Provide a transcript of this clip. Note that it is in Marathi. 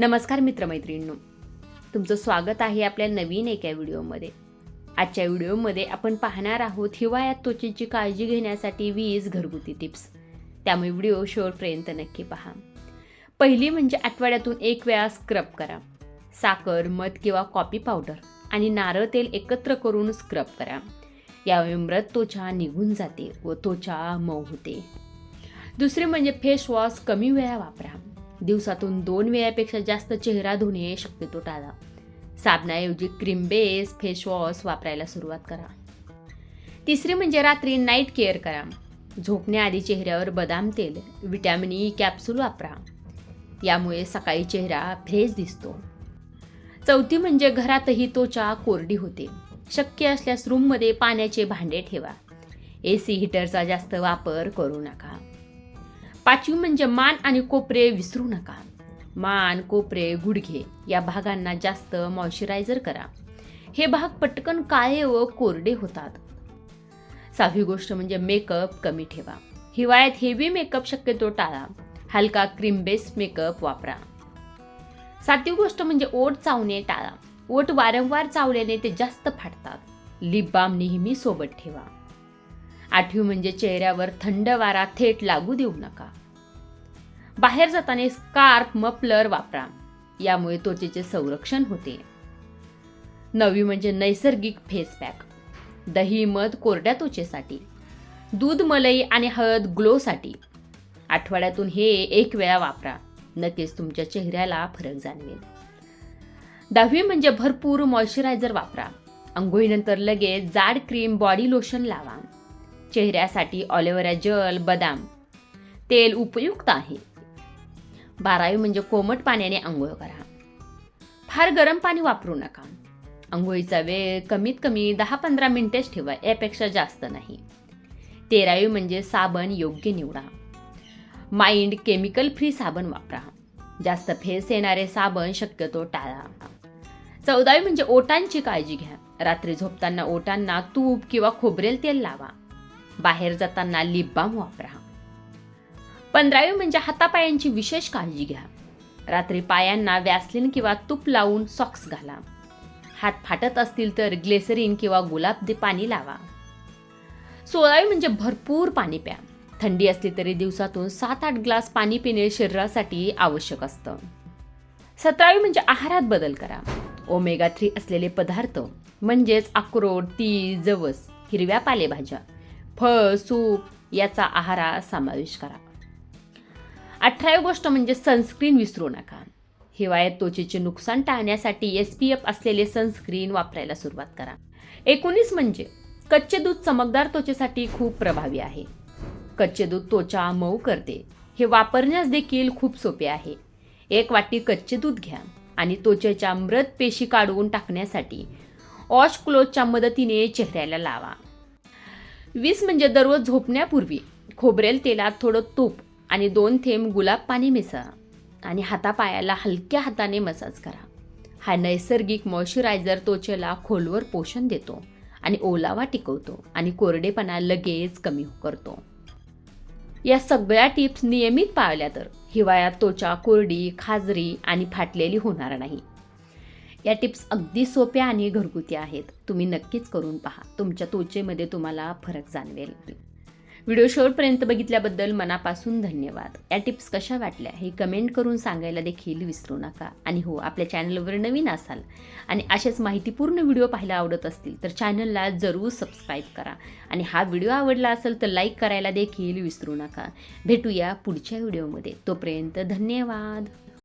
नमस्कार मित्रमैत्रिणींनो. तुमचं स्वागत आहे आपल्या नवीन एका व्हिडिओमध्ये. आजच्या व्हिडिओमध्ये आपण पाहणार आहोत हिवाळ्यात त्वचेची काळजी घेण्यासाठी वीज घरगुती टिप्स. त्यामुळे व्हिडिओ शेवटपर्यंत नक्की पहा. पहिली म्हणजे आठवड्यातून एक वेळा स्क्रब करा. साखर मध किंवा कॉफी पावडर आणि नारळ तेल एकत्र करून स्क्रब करा. यामुळे मृत त्वचा निघून जाते व त्वचा मऊ होते. दुसरे म्हणजे फेस वॉश कमी वेळा वापरा. दिवसातून दोन वेळापेक्षा जास्त चेहरा धुणे शक्यतो टाळा. साबणाऐवजी क्रीम बेस फेसवॉश वापरायला सुरुवात करा. तिसरे म्हणजे रात्री नाईट केअर करा. झोपण्याआधी चेहऱ्यावर बदाम तेल विटॅमिन ई कॅप्सूल वापरा. यामुळे सकाळी चेहरा फ्रेश दिसतो. चौथी म्हणजे घरातही त्वचा कोरडी होते. शक्य असल्यास रूममध्ये पाण्याचे भांडे ठेवा. ए सी हिटरचा जास्त वापर करू नका. पाचवी म्हणजे मान आणि कोपरे विसरू नका. मान कोपरे गुडघे या भागांना जास्त मॉइश्चरायझर करा. हे भाग पटकन काळे व कोरडे होतात. सहावी गोष्ट म्हणजे मेकअप कमी ठेवा. हिवाळ्यात हेवी मेकअप शक्यतो टाळा. हलका क्रीम बेस मेकअप वापरा. सातवी गोष्ट म्हणजे ओठ चावणे टाळा. ओठ वारंवार चावल्याने ते जास्त फाटतात. लिप बाम नेहमी सोबत ठेवा. आठवी म्हणजे चेहऱ्यावर थंड वारा थेट लागू देऊ नका. बाहेर जाताना स्कार्फ मफलर वापरा. यामुळे त्वचेचे संरक्षण होते. नववी म्हणजे नैसर्गिक फेस पॅक. दही मध कोरड्या त्वचेसाठी. दूध मलई आणि हळद ग्लोसाठी. आठवड्यातून हे एक वेळा वापरा. नक्कीच तुमच्या चेहऱ्याला फरक जाणवेल. दहावी म्हणजे भरपूर मॉइश्चरायझर वापरा. आंघोळीनंतर लगेच जाड क्रीम बॉडी लोशन लावा. चेहऱ्यासाठी ऑलिव्हरा जल बदाम. तेल उपयुक्त आहे. बारावी म्हणजे कोमट पाण्याने आंघोळ करा. फार गरम पाणी वापरू नका. आंघोळीचा वेळ कमीत कमी दहा पंधरा मिनिटेच ठेवा यापेक्षा जास्त नाही. तेरावी म्हणजे साबण योग्य निवडा. माइंड केमिकल फ्री साबण वापरा. जास्त फेस येणारे साबण शक्यतो टाळा. चौदावी म्हणजे ओटांची काळजी घ्या. रात्री झोपताना ओटांना तूप किंवा खोबरेल तेल लावा. बाहेर जाताना लिप बाम वापरा. पंधरावी म्हणजे हातापायांची विशेष काळजी घ्या. रात्री पायांना व्यासलिन किंवा तूप लावून सॉक्स घाला. हात फाटत असतील तर ग्लेसरीन किंवा गुलाब पाणी लावा. सोळावी म्हणजे भरपूर पाणी प्या. थंडी असली तरी दिवसातून सात आठ ग्लास पाणी पिणे शरीरासाठी आवश्यक असतं. सतरावी म्हणजे आहारात बदल करा. ओमेगा थ्री असलेले पदार्थ म्हणजेच अक्रोड तीळ जवस हिरव्या पालेभाज्या फळ सूप याचा आहारात समावेश करा. अठरावी गोष्ट म्हणजे सनस्क्रीन विसरू नका. हिवाळ्यात त्वचेचे नुकसान टाळण्यासाठी एस पी एफ असलेले सनस्क्रीन वापरायला सुरुवात करा. एकोणीस म्हणजे कच्चे दूध चमकदार त्वचेसाठी खूप प्रभावी आहे. कच्चे दूध त्वचा मऊ करते. हे वापरण्यास देखील खूप सोपे आहे. एक वाटी कच्चे दूध घ्या आणि त्वचेच्या मृत पेशी काढून टाकण्यासाठी ऑश क्लोजच्या मदतीने चेहऱ्याला लावा. वीस म्हणजे दररोज झोपण्यापूर्वी खोबरेल तेलात थोडं तूप आणि दोन थेंब गुलाब पाणी मिसळा आणि हातापायाला हलक्या हाताने मसाज करा. हा नैसर्गिक मॉइश्चरायझर त्वचेला खोलवर पोषण देतो आणि ओलावा टिकवतो आणि कोरडेपणा लगेच कमी करतो. या सगळ्या टिप्स नियमित पाळल्या तर हिवाळ्यात त्वचा कोरडी खाजरी आणि फाटलेली होणार नाही. या टिप्स अगदी सोप्या आणि घरगुती आहेत. तुम्ही नक्कीच करून पहा. तुमच्या त्वचेमध्ये तुम्हाला फरक जाणवेल. व्हिडिओ शेवटपर्यंत बघितल्याबद्दल मनापासून धन्यवाद. या टिप्स कशा वाटल्या हे कमेंट करून सांगायला देखील विसरू नका. आणि हो आपल्या चॅनलवर नवीन असाल आणि असेच माहितीपूर्ण व्हिडिओ पाहायला आवडत असतील तर चॅनलला जरूर सबस्क्राईब करा. आणि हा व्हिडिओ आवडला असेल तर लाईक करायला देखील विसरू नका. भेटूया पुढच्या व्हिडिओमध्ये. तोपर्यंत धन्यवाद.